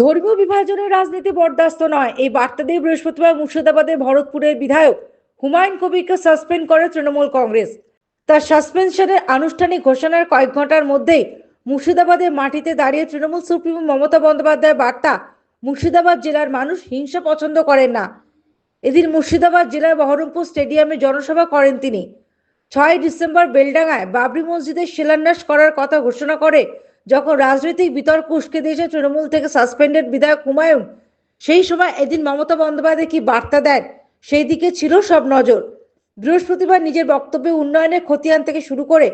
ধর্মীয় বিভাজনের রাজনীতি বরদাস্ত নয়। এই বার্তা দিয়ে বৃহস্পতিবার মুর্শিদাবাদের ভরতপুরের বিধায়ক হুমায়ুন কবিরকে সাসপেন্ড করে তৃণমূল কংগ্রেস। তার সাসপেনশনের আনুষ্ঠানিক ঘোষণার কয়েক ঘণ্টার মধ্যেই মুর্শিদাবাদের মাটিতে দাঁড়িয়ে তৃণমূল সুপ্রিমো মমতা বন্দ্যোপাধ্যায়ের বার্তা মুর্শিদাবাদ জেলার মানুষ হিংসা পছন্দ করেন না। এদিন মুর্শিদাবাদ জেলার বহরমপুর স্টেডিয়ামে জনসভা করেন তিনি। ছয় ডিসেম্বর বেলডাঙ্গায় বাবরি মসজিদের শিলান্যাস করার কথা ঘোষণা করে যখন রাজনৈতিক বিতর্ক উস্কে দিয়েছে তৃণমূল থেকে সাসপেন্ডেড বিধায়ক হুমায়ুন, সেই সময় এদিন মমতা বন্দ্যোপাধ্যায় কি বার্তা দেন? সেই দিকে ছিল সব নজর। বৃহস্পতিবার নিজের বক্তব্যে উন্নয়নের খতিয়ান থেকে শুরু করে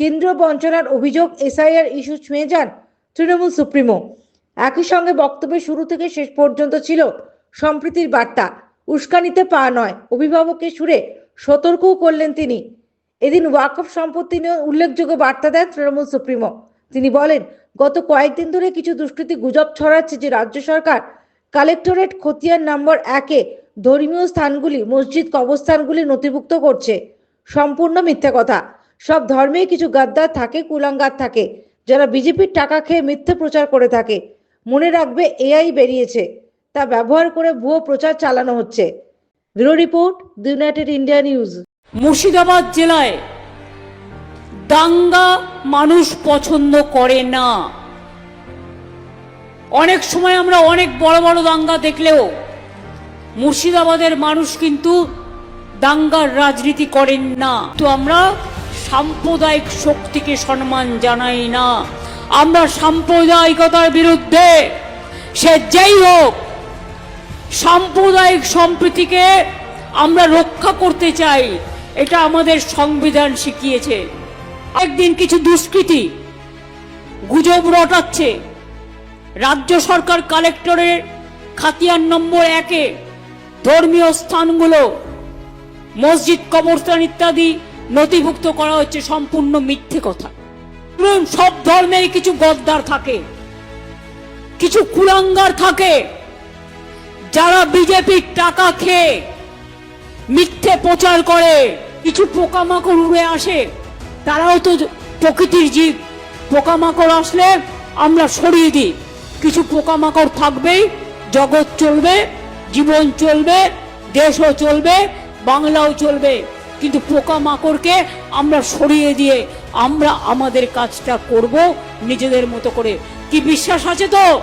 কেন্দ্রীয় বঞ্চনার অভিযোগ এসআইআর ইস্যু ছুঁয়ে যান তৃণমূল সুপ্রিমো। একই সঙ্গে বক্তব্যের শুরু থেকে শেষ পর্যন্ত ছিল সম্প্রীতির বার্তা। উস্কানিতে পা নয় অভিভাবকের সুরে সতর্কও করলেন তিনি। এদিন ওয়াকফ সম্পত্তি নিয়ে উল্লেখযোগ্য বার্তা দেন তৃণমূল সুপ্রিমো। তিনি বলেন, গত কয়েকদিন ধরে কিছু দুষ্কৃতী গুজব ছড়াচ্ছে যে রাজ্য সরকার কালেক্টরেট খতিয়ান নম্বর একে ধর্মীয় স্থানগুলি, মসজিদ কবরস্থানগুলি নথিভুক্ত করছে। সম্পূর্ণ মিথ্যা কথা। সব ধর্মেই কিছু গাদ্দার থাকে, কুলাঙ্গার থাকে। যারা বিজেপির টাকা খেয়ে মিথ্যে প্রচার করে থাকে। মনে রাখবে এআই বেরিয়েছে। তা ব্যবহার করে ভুয়ো প্রচার চালানো হচ্ছে। Bureau report United India news. Murshidabad জেলায় দাঙ্গা মানুষ পছন্দ করে না। অনেক সময় আমরা অনেক বড় বড় দাঙ্গা দেখলেও মুর্শিদাবাদের মানুষ কিন্তু দাঙ্গার রাজনীতি করেন না। তো আমরা সাম্প্রদায়িক শক্তিকে সম্মান জানাই না। আমরা সাম্প্রদায়িকতার বিরুদ্ধে সে যেই হোক সাম্প্রদায়িক সম্প্রীতিকে আমরা রক্ষা করতে চাই, এটা আমাদের সংবিধান শিখিয়েছে। একদিন কিছু দুষ্কৃতী গুজব রটাচ্ছে। রাজ্য সরকার কালেক্টরের খাতিয়ান নম্বর একে, ধর্মীয় স্থানগুলো, মসজিদ, কবরস্থান ইত্যাদি নথিভুক্ত করা হচ্ছে সম্পূর্ণ মিথ্যে কথা। সব ধর্মের কিছু গদ্দার থাকে, কিছু কুলাঙ্গার থাকে, যারা বিজেপির টাকা খেয়ে মিথ্যে প্রচার করে, কিছু পোকামাকড় উড়ে আসে। তারাও তো প্রকৃতির জীব। পোকামাকড় আসলে আমরা সরিয়ে দিই। কিছু পোকামাকড় থাকবেই, জগৎ চলবে, জীবন চলবে, দেশও চলবে, বাংলাও চলবে। কিন্তু পোকামাকড়কে আমরা সরিয়ে দিয়ে আমরা আমাদের কাজটা করব নিজেদের মতো করে। কি বিশ্বাস আছে তো?